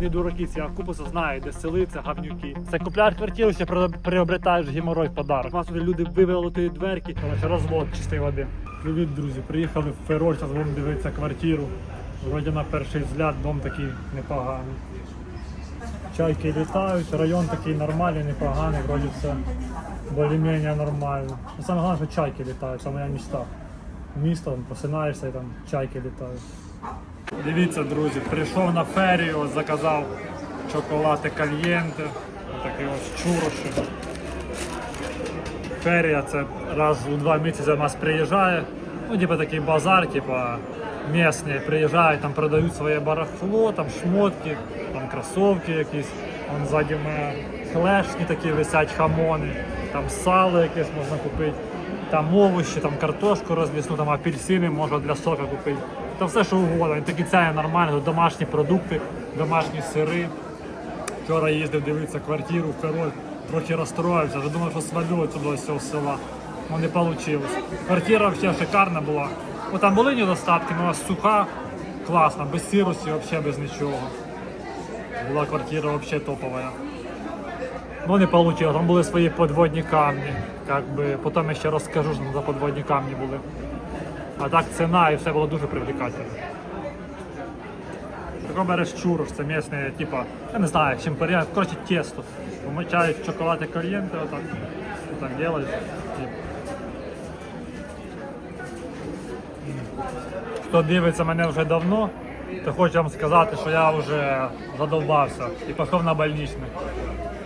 не дураки, ці акупуси знають, де селиться, гавнюки. Це купляєш квартиру, ще приобретаєш геморой в подарок. У нас вже люди вивели дверки, коротше, розвод чистої води. Привіт, друзі. Приїхали в Фероль, зараз будемо дивитися квартиру. Вроді на перший взгляд дом такий непоганий. Чайки літають, район такий нормальний, непоганий, вроді все більш-менш нормально. Ну, саме головне, що чайки літають, це моя мечта. Місто, там, просинаєшся і там чайки літають. Дивіться, друзі, прийшов на ферію, заказав чоколади кальєнте, такий ось чуроші. Ферія це раз у два місяці до нас приїжджає. Ну, типу такий базар, типу місний, приїжджають, там продають своє барахло, там шмотки, там кросовки якісь. Вон ззаді в мене хлешні такі висять хамони, там сало якесь можна купити, там овочі, там картошку розвісну, там апельсини можна для сока купити. Та все, що угодно. Такі ціни нормально, домашні продукти, домашні сири. Вчора їздив дивитися квартиру в Фероль, трохи розстроївся, вже думав, що свалю отсюди з цього села. Ну не вийшло. Квартира взагалі шикарна була. Ну, там були недостатки, але суха, класна, без сирості, взагалі без нічого. Була квартира взагалі топова. Ну не вийшло, там були свої подводні камні. Как би, потім я ще розкажу, що за подводні камні були. А так ціна і все було дуже привлекательно. Тако береш чурош, це місне, типа, я не знаю, чим порівняти, коротше тесто. Помочають в шоколаді корієнти, отак, отак делаєш. Хто дивиться мене вже давно, то хочу вам сказати, що я вже задовбався і пішов на больничний.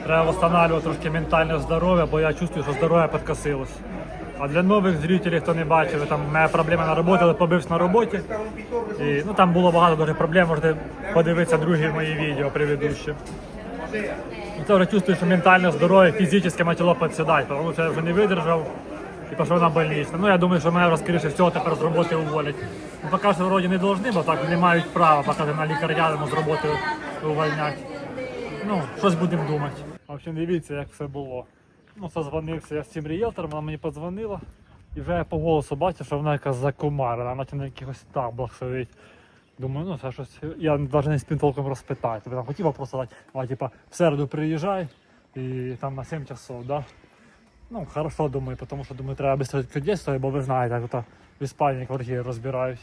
Треба встановлювати трошки ментальне здоров'я, бо я чувствую, що здоров'я підкосилось. А для нових зрителів, хто не бачив, там мене проблеми на роботі, але побився на роботі. І, ну, там було багато дуже проблем, можете подивитися другі мої відео предыдущі. Це вже чувствую, що ментальне здоров'я фізично почало підсідати, тому що я вже не видержав і пішов на больничне. Ну я думаю, що мене скоріше всього тепер з роботи уволять. Ну, поки що вроді не повинні, бо так не мають права, поки на лікарняному з роботи увольняти. Ну, щось будемо думати. В общем, дивіться, як все було. Ну, созвонився я з цим ріелтором, вона мені подзвонила. І вже я по голосу бачив, що вона якась закумарена, наче на якихось таблах сидить. Думаю, ну це щось. Я навіть не спін толком розпитати. Вона хотів вопрос задати, а типа в середу приїжджай і там на 7 часов, да? Ну, хорошо, думаю, тому що думаю, треба швидко відкрити, бо ви знаєте, як то в Іспанії квартири розбирають.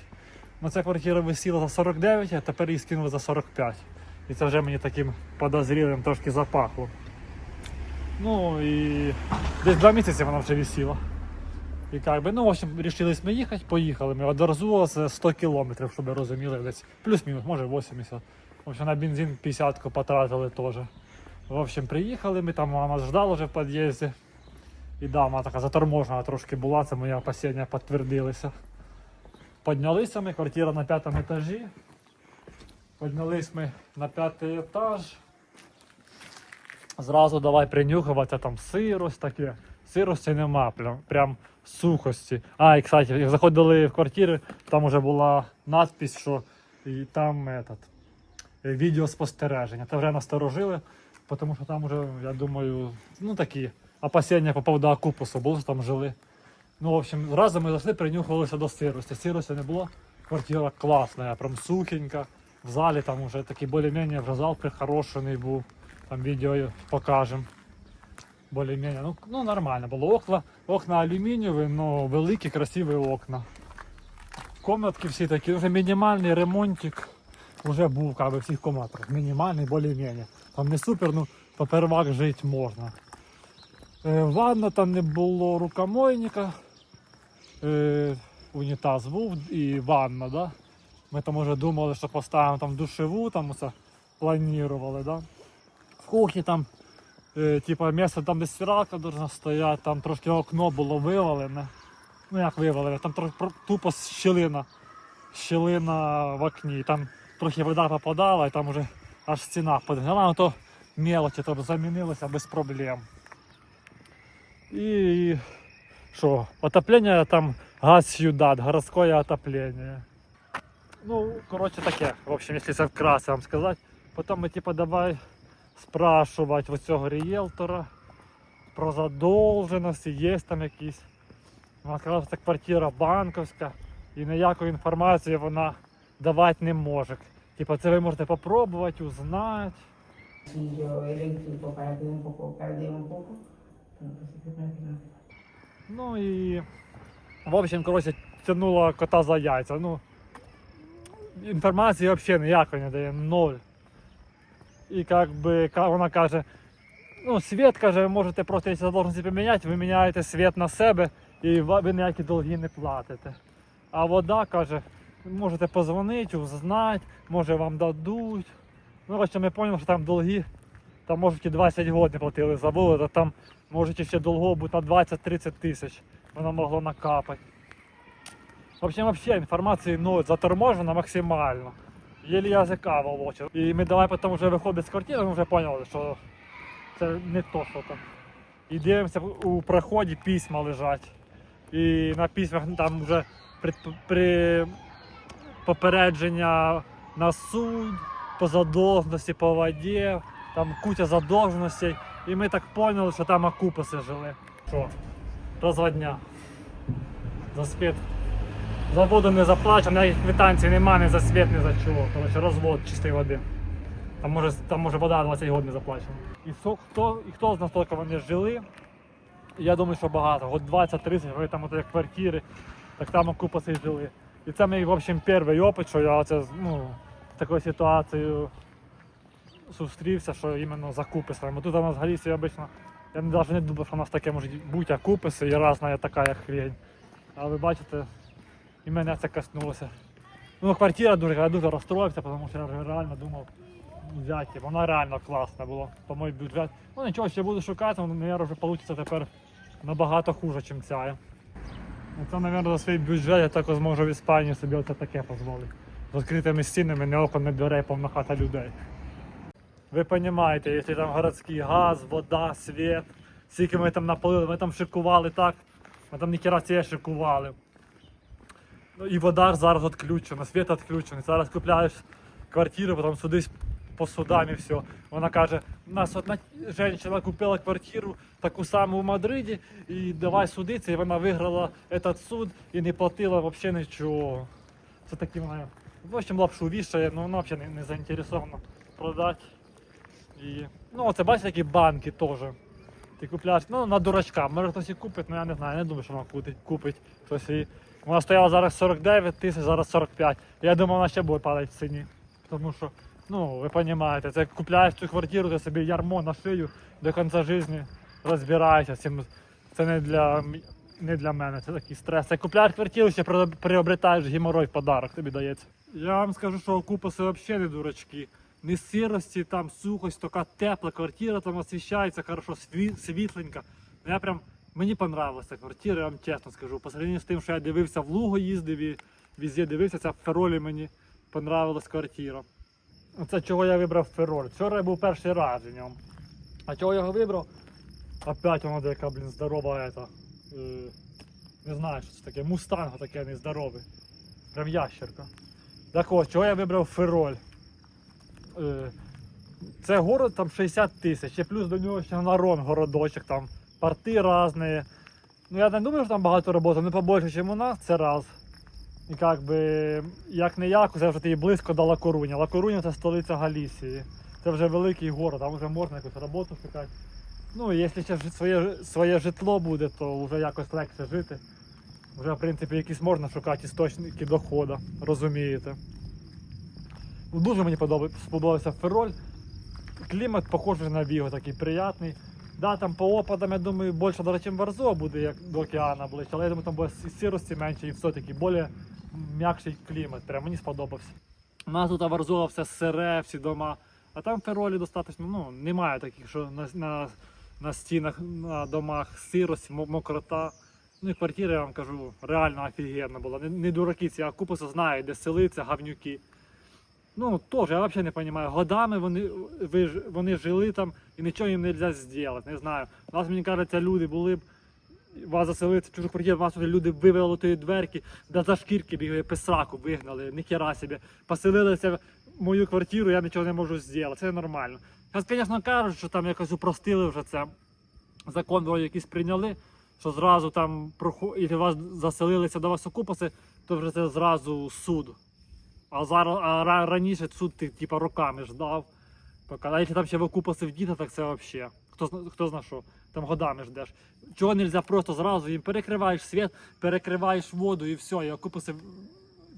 Ну, ця квартира висіла за 49, а тепер її скинули за 45. І це вже мені таким подозрілим трошки запахло. Ну і десь два місяці вона вже висіла. І как би, ну, в общем, вирішились ми їхати, поїхали. Ми од Арзула це 100 кілометрів, щоб ви розуміли, десь плюс-мінус, може 80. В общем, на бензин 50 потратили теж. В общем, приїхали, ми там вона нас ждала вже в під'їзді. І да, вона така заторможена трошки була, це мої опасіння підтвердилися. Піднялися ми, квартира на п'ятому етажі. Піднялись ми на п'ятий етаж. Зразу давай принюхуватися там сирость таке. Сирості нема, прям, прям сухості. А, і кстати, як заходили в квартиру, там вже була надпись, що і там этот, е, відеоспостереження. Це вже насторожили, тому що там вже, я думаю, ну такі опасення по поводу окупусу були, що там жили. Ну, в общем, зразу ми зайшли, принюхувалися до сирості. Сирості не було. Квартира класна, прям сухенька. В залі там вже такий більш-менш вже зал прихорошений був. Там відео покажемо. Ну, ну нормально було. Окна, окна алюмінієві, но великі, красиві окна. Комнатки всі такі, вже мінімальний ремонтик вже був в всіх комнатах. Мінімальний, більш-менее. Там не супер, ну попервах жити можна. Е, ванна там не було рукомойника. Е, унітаз був і ванна, да? Ми там вже думали, що поставимо там душеву, там усе планували, да? Кухні там е, типа місце там, де стиралка должна стояти, там трошки окно було вивалене. Ну як вивалене, там трошки тупо щілина. Щілина в окні. Там трохи вода попадала і там вже аж стіна підгнала, ну то мелочі то замінилося без проблем. І що, отоплення там газ сюдат, городське отоплення. Ну, коротше таке, в общем, якщо це вкратце вам сказати. Потім ми типа давай спрашувати у цього рієлтора про задовженості, є там якісь. Вона сказала, що це квартира банківська і ніякої інформації вона давати не може. Типа, це ви можете попробувати, узнати. Ну і. В общем, коротше, тянула кота за яйця. Ну, інформації взагалі ніякої не дає, ноль. І як би ка- вона каже, ну, світ каже, можете просто якщо задовженості поміняти, ви міняєте світ на себе і ви ніякі долги не платите. А вода каже, можете позвонити, узнати, може вам дадуть. Ну, коротше, ми зрозуміли, що там долги, там можуть і 20 років не платили за воду, там можуть ще долго бути на 20-30 тисяч. Воно могло накапати. В общем, вообще інформації ну, заторможена максимально. Єлі язика волочив. І ми давай потім вже виходити з квартири, ми вже зрозуміли, що це не то, що там. І дивимося, у проході письма лежать. І на письмах там вже при, при попередження на суд, по задовженості, по воді, там куча задовженостей. І ми так поняли, що там окупаси жили. Що? Розводня. Світ. За воду не заплачено, навіть квитанції немає ні за світ, ні за чого. Коротше, розвод чистої води. Там може, там може вода 20 років не заплачена. І хто, і хто з нас тільки вони жили, я думаю, що багато. От 20-30, ви там от квартири, так там окупаси жили. І це мій, в общем, перший опит, що я оце, ну, такою ситуацією зустрівся, що іменно за куписами. Тут у нас Галісі обично, я навіть не думав, що у нас таке може бути, а куписи і разна така, як хрень. А ви бачите, і мене це коснулося. Ну, квартира дуже, я дуже розстроївся, тому що я реально думав взяти. Вона реально класна була, по мій бюджет. Ну нічого, ще буду шукати, але, мабуть, вже вийде тепер набагато хуже, ніж ця. Ну, Це, мабуть, за свій бюджет я також зможу в Іспанії собі оце таке дозволити. З відкритими стінами, ні окон, ні дверей, повна хата людей. Ви розумієте, якщо там городський газ, вода, світ, скільки ми там напалили, ми там шикували так, ми там ніхера ціє шикували. Ну і вода зараз відключена, світ відключений. Зараз купляєш квартиру, потім судись по судам і все. Вона каже, у нас одна жінка купила квартиру таку саму в Мадриді, і давай судитися, і вона виграла этот суд і не платила взагалі нічого. Це такі вона. В общем, лапшу вішає, ну вона взагалі не, не заінтересована продати. І, ну, це бачите, які банки теж. Ти купляєш, ну, на дурачка, може хтось і купить, ну я не знаю, не думаю, що вона купить, хтось її. Вона стояла зараз 49 тисяч, зараз 45. Я думаю, вона ще буде падати в ціні. Тому що, ну, ви розумієте, це купляєш цю квартиру, ти собі ярмо на шию до кінця життя розбираєшся цим. Це не для, не для мене, це такий стрес. Це купляєш квартиру, ще приобретаєш геморрой в подарок, тобі дається. Я вам скажу, що окупаси взагалі не дурачки. Ні сирості, там сухость, така тепла квартира, там освіщається, хорошо, сві- світленька. Я прям, мені понравилася квартира, я вам чесно скажу. По сравнению з тим, що я дивився в Луго їздив і везде дивився, ця в Феролі мені понравилась квартира. Це чого я вибрав Фероль. Вчора я був перший раз в ньому. А чого я його вибрав? Опять вона така, блін, здорова ета. Е, не знаю, що це таке. Мустанг таке нездоровий. Прям ящерка. Так от, чого я вибрав Фероль? Е, це город там 60 тисяч, і плюс до нього ще Нарон городочок, там порти різні. Ну я не думаю, що там багато роботи, не побольше, ніж у нас, це раз. І як би, як не як, вже ти близько до Ла-Коруня. Ла-Коруня це столиця Галісії. Це вже великий город, там вже можна якусь роботу шукати. Ну, якщо ще своє, своє житло буде, то вже якось легше жити. Вже, в принципі, якісь можна шукати істочники доходу, розумієте. Ну, Дуже мені подобав- сподобався Фероль. Клімат похожий на Віго, такий приятний. Да, там по опадам, я думаю, більше до речі, Варзо буде, як до океану ближче, але я думаю, там буде сирості менше, і все-таки більш м'якший клімат. Прям мені сподобався. У нас тут Варзова все сире, всі дома. А там Феролі достатньо, ну, немає таких, що на, на, на стінах, на домах сирость, мокрота. Ну і квартира, я вам кажу, реально офігенна була. Не, не дураки ці, а купуси знають, де селиться, гавнюки. Ну, теж, я взагалі не розумію. Годами вони, ви, вони жили там і нічого їм не можна зробити. Не знаю. У нас, мені кажеться, люди були б. Вас заселити в чужу квартиру, вас вже люди вивели тої дверки, да за шкірки бігали, писаку вигнали, ніхера собі. Поселилися в мою квартиру, я нічого не можу зробити. Це нормально. Зараз, звісно, кажуть, що там якось упростили вже це. Закон вроді якийсь прийняли, що зразу там, якщо вас заселилися до вас окупаси, то вже це зразу суд. А зараз а раніше суд ти типа роками ждав. Поки, а якщо там ще в окупаси так це взагалі. Хто, хто зна що, там годами ждеш. Чого не можна просто зразу їм перекриваєш світ, перекриваєш воду і все, і окупаси.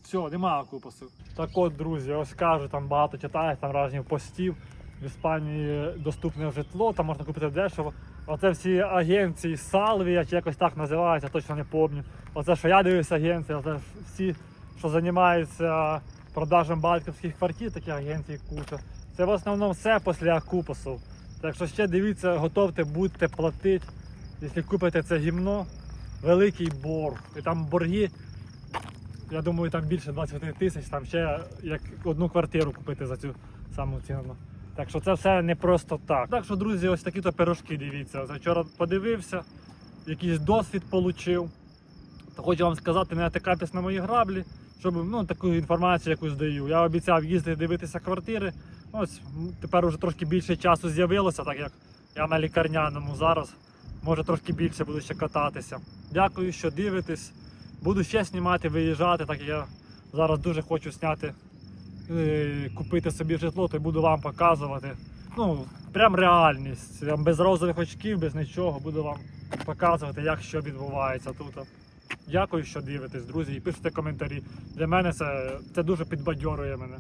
Все, немає окупасів. Так от, друзі, ось кажу, там багато читаєш, там різних постів. В Іспанії доступне житло, там можна купити дешево. Оце всі агенції Салвія, чи якось так називаються, точно не пам'ятаю. Оце, що я дивлюся агенції, оце всі, що займаються продажем батьківських квартир, такі агенції куча. Це в основному все після окупасів. Так що ще дивіться, готовте, будьте платити. Якщо купите це гімно, великий борг. І там борги, я думаю, там більше 20 тисяч, там ще як одну квартиру купити за цю саму ціну. Так що це все не просто так. Так що, друзі, ось такі то пирожки дивіться. Вчора подивився, якийсь досвід отримав. То хочу вам сказати, не натикатись на мої граблі, щоб ну, таку інформацію якусь даю. Я обіцяв їздити дивитися квартири. Ось тепер вже трошки більше часу з'явилося, так як я на лікарняному зараз. Може трошки більше буду ще кататися. Дякую, що дивитесь. Буду ще знімати, виїжджати, так як я зараз дуже хочу зняти, е, купити собі житло, то й буду вам показувати. Ну, прям реальність. Без розових очків, без нічого. Буду вам показувати, як що відбувається тут. Дякую, що дивитесь, друзі, і пишете коментарі. Для мене це, це дуже підбадьорює мене.